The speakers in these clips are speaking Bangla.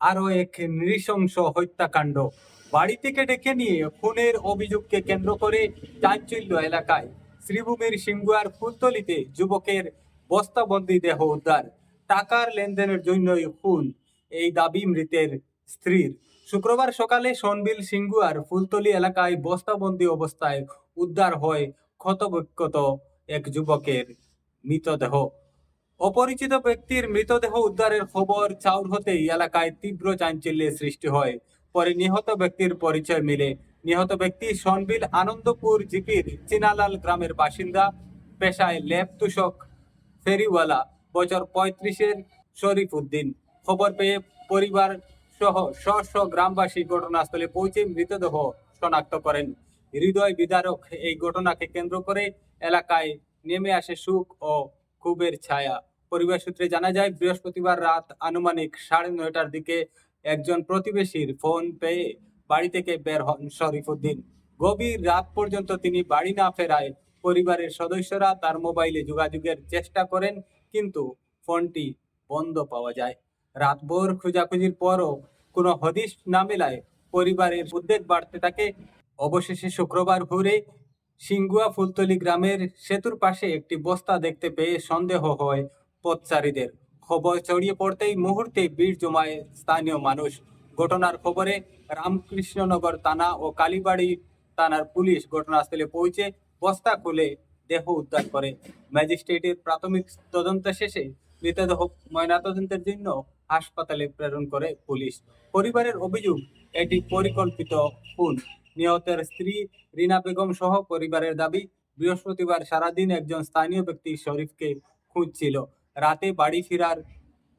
আরও এক নৃশংস হত্যাকাণ্ড। বাড়ি থেকে ডেকে নিয়ে খুনের অভিযোগকে কেন্দ্র করে চাঞ্চল্য এলাকায় শ্রীভূমির সিঙ্গুয়ার ফুলতলিতে যুবকের বস্তাবন্দি দেহ উদ্ধার। টাকার লেনদেনের জন্যই খুন। এই দাবি মৃতের স্ত্রীর। শুক্রবার সকালে সনবিল সিঙ্গুয়ার ফুলতলি এলাকায় বস্তাবন্দি অবস্থায় উদ্ধার হয় ক্ষতবিক্ষত এক যুবকের মৃতদেহ। অপরিচিত ব্যক্তির মৃতদেহ উদ্ধারের খবর চাউর হতেই এলাকায় তীব্র চাঞ্চল্যের সৃষ্টি হয়। পরে নিহত ব্যক্তির পরিচয় মিলে নিহত ব্যক্তি সনবিল আনন্দপুর জিপির চিনালাল গ্রামের বাসিন্দা, পেশায় লেপ তুষক ফেরিওয়ালা বছর পঁয়ত্রিশের শরীফ উদ্দিন। খবর পেয়ে পরিবার সহ স্ব গ্রামবাসী ঘটনাস্থলে পৌঁছে মৃতদেহ শনাক্ত করেন। হৃদয় বিদারক এই ঘটনাকে কেন্দ্র করে এলাকায় নেমে আসে সুখ ও ক্ষোভের ছায়া। পরিবার সূত্রে জানা যায়, বৃহস্পতিবার রাত আনুমানিক সাড়ে নয়টার দিকে একজন প্রতিবেশীর ফোন পেয়ে বাড়ি থেকে বের হন শরীফুদ্দিন। গভীর রাত পর্যন্ত তিনি বাড়ি না ফেরায় পরিবারের সদস্যরা তার মোবাইলে যোগাযোগের চেষ্টা করেন, কিন্তু ফোনটি বন্ধ পাওয়া যায়। রাতভর খোঁজাখুঁজির পরও কোনো হদিশ না মেলায় পরিবারের উদ্বেগ বাড়তে থাকে। অবশেষে শুক্রবার ভোরে সিঙ্গুয়া ফুলতলি গ্রামের সেতুর পাশে একটি বস্তা দেখতে পেয়ে সন্দেহ হয় পথচারীদের। খবর ছড়িয়ে পড়তেই মুহূর্তে ভিড় জমায় স্থানীয় মানুষ। ঘটনার খবরে রামকৃষ্ণনগর থানা ও কালীবাড়ি থানার পুলিশ ঘটনাস্থলে পৌঁছে বস্তা খুলে দেহ উদ্ধার করে। ম্যাজিস্ট্রেটের প্রাথমিক তদন্ত শেষে মৃতদেহ ময়নাতদন্তের জন্য হাসপাতালে প্রেরণ করে পুলিশ। পরিবারের অভিযোগ, এটি পরিকল্পিত খুন। নিহতের স্ত্রী রিনা বেগম সহ পরিবারের দাবি, বৃহস্পতিবার সারাদিন একজন স্থানীয় ব্যক্তি শরীফকে খুঁজছিল। রাতে বাড়ি ফেরার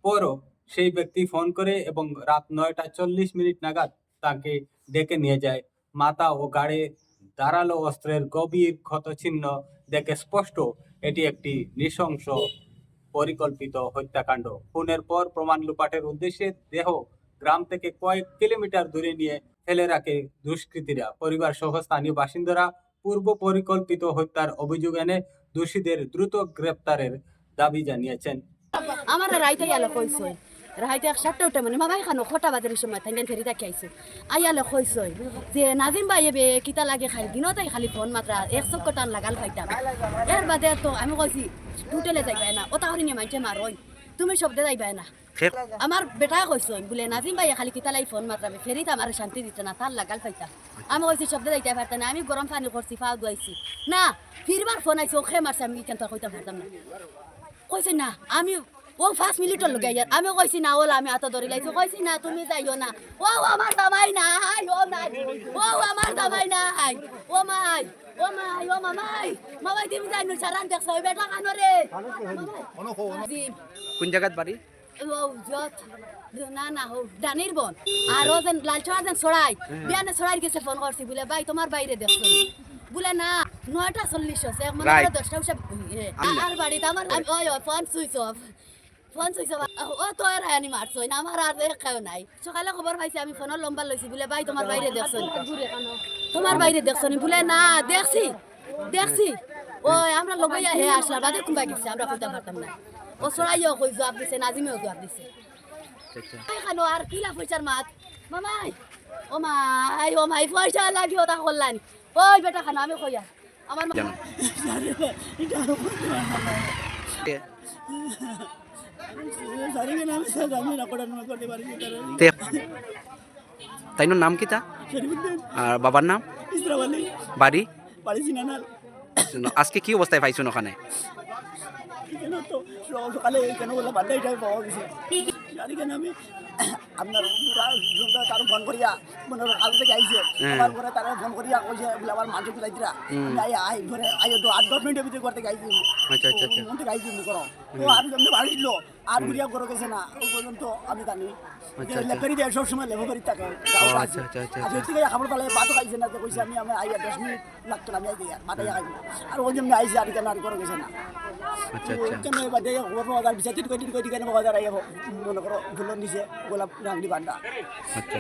পরও সেই ব্যক্তি ফোন করে এবং রাত নয়টা চল্লিশ মিনিট নাগাদ তাকে ডেকে নিয়ে যায়। মাথা ও গাড়ে ধারালো অস্ত্রের গভীর ক্ষতচিহ্ন দেখে স্পষ্ট এটি একটি নৃশংস পরিকল্পিত হত্যাকাণ্ড। খুনের পর প্রমাণ লুপাটের উদ্দেশ্যে দেহ গ্রাম থেকে কয়েক কিলোমিটার দূরে নিয়ে ফেলে রাখে দুষ্কৃতীরা। পরিবার সহ স্থানীয় বাসিন্দারা পূর্ব পরিকল্পিত হত্যার অভিযোগ এনে দোষীদের দ্রুত গ্রেপ্তারের দাবি জানিয়েছেন। আমার রাইতে ইয়ালে কইছই রাইতে সাতটা উঠে মানে মামাই খানো খটা বাজারের সময় থাইন ফেরি তাকে আইছে। আইয়ালে কইছই যে নাজিম ভাই এবে কিতা লাগে খালি দিনতেই খালি ফোন মাত্রা এক চক্ক টান লাগাল খাইতাম। এর বাদে তো আমি কইছি টুটেলে যাইবাই না ওটা হরিনি মাইছে মারই তুমি শব্দে যাইবাই না। ফের? আমার বেটা কইছই বলে নাজিম ভাই খালি কিতা লাই ফোন মাত্রা ফেরিতে আমার শান্তি দিতে না তার লাগাল খাইতাম আমি কইছি শব্দে যাইতে পারতাম না আমি গরম পানি করছি ফাও দুয়াইছি না ফিরবার ফোন আইছে ওখে মারছে আমি কেন কইতে পারতাম না। কইছে না আমি ও পাঁচ মিনিটর লগে ইয়ার আমি কইছি না ওলা আমি আত ধরে লাইছি। কইছি না তুমি যাইও না। ও আমার দামাই নাই ও নাই ও আমার দামাই নাই। ও মাই ও মাই ও মামাই। মামাই তুমি যাই নো সারান দেখছ ওই বেটা কানরে জি কোন জায়গাত বাড়ি না না ডানির বন। আর ও যেন লাল চড়া যেন ছড়াই বিয়ানে ছড়াই গেছে ফোন করছি বলে ভাই তোমার বাইরে দেখছ বলে না নয়টা চল্লিশ এক মানে. দশটা উঠে আর বাড়িতে আমার আমি- ওই phone switch off. Phone switch off. ও তো আর আনি মারছই না আমার আর কেউ নাই। সকালে খবর পাইছি আমি ফোনের লম্বা লইছি বলে ভাই তোমার বাইরে দেখছ তোমার বাইরে দেখছ নি? বলে না দেখছি দেখছি। ওই আমরা লগাইয়া হে আসলাম বাদে কুম্বা গেছে আমরা কইতে পারতাম না। ও সরাইও কই জবাব দিছে নাজিমেও জবাব দিছে। আচ্ছা। খানো আর কিলা পয়সার মাত? মামাই ও মাই ও মাই পয়সা লাগি ওটা করলানি ওই বেটা খানা আমি কইয়া আমার মা- জানো। তে তে নাম আর বাবার নাম? বাড়ি? আজকে কি অবস্থায় পাইছুন ওখানে? সকালে কেন বলে? বার্থডে পাওয়া গেছে জানি কেন আমি? আপনার পুরা তার ফোন করিয়া মনে আলো থেকে আইছে। হ্যাঁ। আমার ঘরে তারা ফোন করিয়া কইছে বলে আমার আমি আই আই ঘরে আই তো আট দশ মিনিটের ভিতরে করতে গাইছি আচ্ছা আচ্ছা আচ্ছা। মন থেকে আইছি করো। তো আর যেমনি বাড়ি ছিল আর ঘুরিয়া গেছে না। ওই পর্যন্ত আমি জানি। লেফারি দেয় সবসময় লেফারি থাকে। ও, আচ্ছা, আচ্ছা, আচ্ছা, থেকে খাবার পালে ভাতও খাইছে না তো কইছে আমি আমি আইয়া দশ মিনিট লাগতো না আমি আই আর মাথায় খাইবো। আর ওই যেমনি আইসি আর কেন আর করে গেছে না। আচ্ছা আচ্ছা। এবার দেখে খবর পাওয়া যায় বিচার টিট করে টিট পাওয়া যায় মনে করো ফুলের নিচে গোলাপ বান্ডা আচ্ছা।